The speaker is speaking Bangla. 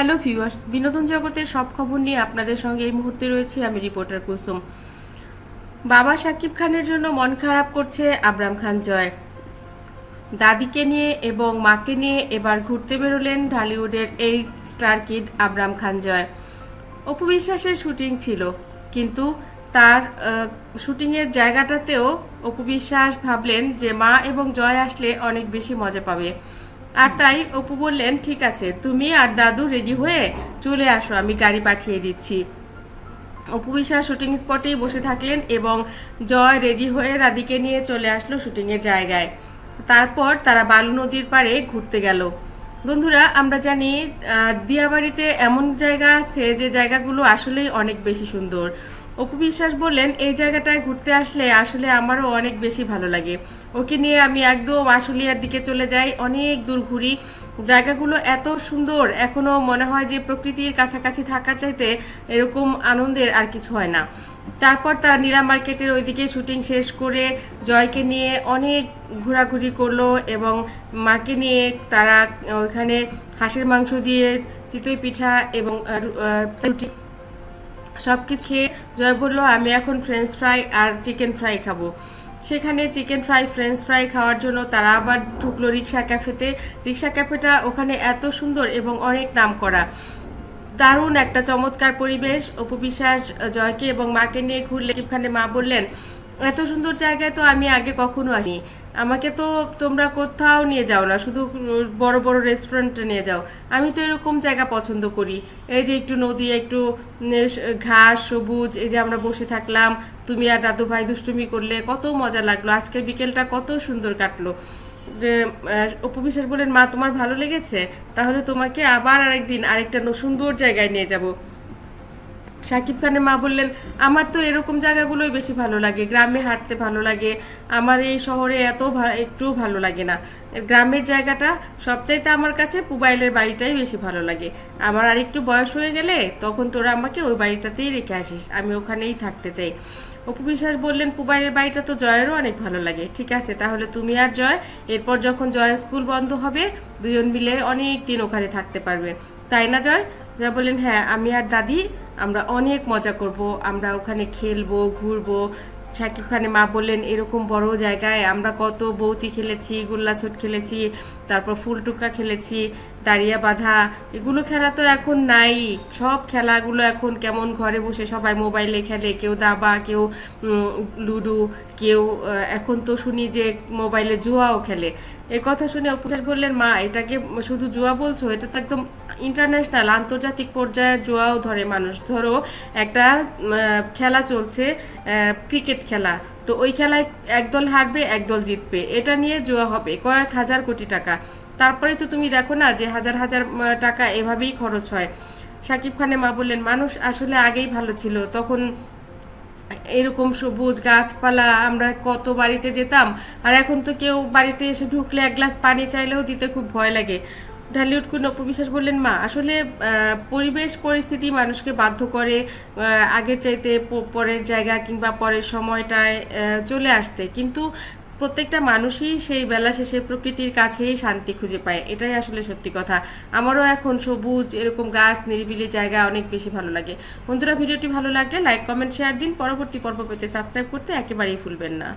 হ্যালো ভিউয়ার্স বিনোদন জগতের সব খবর নিয়ে আপনাদের সঙ্গে এই মুহূর্তে রয়েছি আমি রিপোর্টার কুসুম। বাবা শাকিব খানের জন্য মন খারাপ করছে আবরাম খান জয়। দাদিকে নিয়ে এবং মাকে নিয়ে এবার ঘুরতে বেরোলেন ঢালিউডের এই স্টার কিড আবরাম খান জয়। অপু বিশ্বাসের শুটিং ছিল, কিন্তু তার শুটিংয়ের জায়গাটাতেও অপু বিশ্বাস ভাবলেন যে মা এবং জয় আসলে অনেক বেশি মজা পাবে। আর তাই অপু বললেন, ঠিক আছে, তুমি আর দাদু রেডি হয়ে চলে আসো, আমি গাড়ি পাঠিয়ে দিচ্ছি। অপু বিশ্বাস শুটিং স্পটেই বসে থাকলেন এবং জয় রেডি হয়ে রাধিকে নিয়ে চলে আসলো শুটিংয়ের জায়গায়। তারপর তারা বালু নদীর পাড়ে ঘুরতে গেল। বন্ধুরা, আমরা জানি দিয়াবাড়িতে এমন জায়গা আছে যে জায়গাগুলো আসলেই অনেক বেশি সুন্দর। অপু বিশ্বাস বললেন, এই জায়গাটায় ঘুরতে আসলে আসলে আমারও অনেক বেশি ভালো লাগে। ওকে নিয়ে আমি একদম আশুলিয়ার দিকে চলে যাই, অনেক দূর ঘুরি। জায়গাগুলো এত সুন্দর, এখনও মনে হয় যে প্রকৃতির কাছাকাছি থাকার চাইতে এরকম আনন্দের আর কিছু হয় না। তারপর তারা নীলা মার্কেটের ওইদিকে শুটিং শেষ করে জয়কে নিয়ে অনেক ঘোরাঘুরি করল এবং মাকে নিয়ে তারা ওইখানে হাঁসের মাংস দিয়ে চিতই পিঠা এবং রুটি সব কিছু খেয়ে জয় বলল, আমি এখন ফ্রেঞ্চ ফ্রাই আর চিকেন ফ্রাই খাব। সেখানে চিকেন ফ্রাই ফ্রেঞ্চ ফ্রাই খাওয়ার জন্য তারা আবার ঢুকলো রিক্সা ক্যাফেতে রিক্সা ক্যাফেটা ওখানে এত সুন্দর এবং অনেক নাম করা। দারুণ একটা চমৎকার পরিবেশ। অপু বিশ্বাস, জয়কে এবং মাকে নিয়ে ঘুরলে শাকিব মা বললেন এত সুন্দর জায়গায় তো আমি আগে কখনো আসি আমাকে তো তোমরা কোথাও নিয়ে যাও না, শুধু বড় বড় রেস্টুরেন্টে নিয়ে যাও। আমি তো এরকম জায়গা পছন্দ করি। এই যে একটু নদী, একটু ঘাস, সবুজ, এই যে আমরা বসে থাকলাম, তুমি আর দাদু ভাই দুষ্টুমি করলে কত মজা লাগল, আজকের বিকেলটা কত সুন্দর কাটলো। যে অপু বিশ্বাস বলেন মা, তোমার ভালো লেগেছে? তাহলে তোমাকে আবার আরেকদিন আরেকটা সুন্দর জায়গায় নিয়ে যাব। সাকিব খানের মা বললেন, আমার তো এরকম জায়গাগুলোই বেশি ভালো লাগে। গ্রামে হাঁটতে ভালো লাগে। আমার এই শহরে এত ভা- একটু ভালো লাগে না। গ্রামের জায়গাটা সবচাইতে আমার কাছে পুবাইলের বাড়িটাই বেশি ভালো লাগে। আমার আর একটু বয়স হয়ে গেলে তখন তোরা আমাকে ওই বাড়িটাতেই রেখে আসিস। আমি ওখানেই থাকতে চাই। অপু বিশ্বাস বললেন, পুবাইলের বাড়িটা তো জয়েরও অনেক ভালো লাগে। ঠিক আছে, তাহলে তুমি আর জয়, এরপর যখন জয় স্কুল বন্ধ হবে, দুজন মিলে অনেক দিন ওখানে থাকতে পারবে। তাই না জয়? জয় বললেন হ্যাঁ আমি আর দাদি, আমরা অনেক মজা করব, আমরা ওখানে খেলব, ঘুরবো। শাকিব খানের মা বললেন, এরকম বড় জায়গায় আমরা কত বৌচি খেলেছি, গোল্লাছুট খেলেছি, তারপর ফুলটুকা খেলেছি। দাঁড়িয়া বাঁধা, এগুলো খেলা তো এখন নাই। সব খেলাগুলো এখন কেমন ঘরে বসে সবাই মোবাইলে খেলে, কেউ দাবা, কেউ লুডো, কেউ এখন তো শুনি যে মোবাইলে জুয়াও খেলে। এ কথা শুনে উপদেশ বললেন, মা, এটাকে শুধু জুয়া বলছো? এটা তো একদম ইন্টারন্যাশনাল আন্তর্জাতিক পর্যায়ের জুয়াও ধরে মানুষ। ধরো, একটা খেলা চলছে ক্রিকেট খেলা। তো ওই খেলায় একদল হারবে একদল জিতবে। এটা নিয়ে জুয়া হবে। কয়েক হাজার কোটি টাকা। তারপরে তো তুমি দেখো না যে হাজার হাজার টাকা এভাবেই খরচ হয়। সাকিব খানের মা বললেন, মানুষ আসলে আগেই ভালো ছিল। তখন এরকম সবুজ গাছপালা, আমরা কত বাড়িতে যেতাম। আর এখন তো কেউ বাড়িতে এসে ঢুকলে এক গ্লাস পানি চাইলেও দিতে খুব ভয় লাগে। ঢালিউড কুন অপবিশ্বাস বললেন, মা, আসলে পরিবেশ, পরিস্থিতি মানুষকে বাধ্য করে আগের চাইতে পরের জায়গা কিংবা পরের সময়টায় চলে আসতে। কিন্তু প্রত্যেকটা মানুষই সেই বেলা শেষে প্রকৃতির কাছেই শান্তি খুঁজে পায়। এটাই আসলে সত্যি কথা। আমারও এখন সবুজ, এরকম গাছ, নিরিবিলি জায়গা অনেক বেশি ভালো লাগে। বন্ধুরা, ভিডিওটি ভালো লাগলে লাইক কমেন্ট শেয়ার দিন। পরবর্তী পর্ব পেতে সাবস্ক্রাইব করতে একেবারেই ভুলবেন না।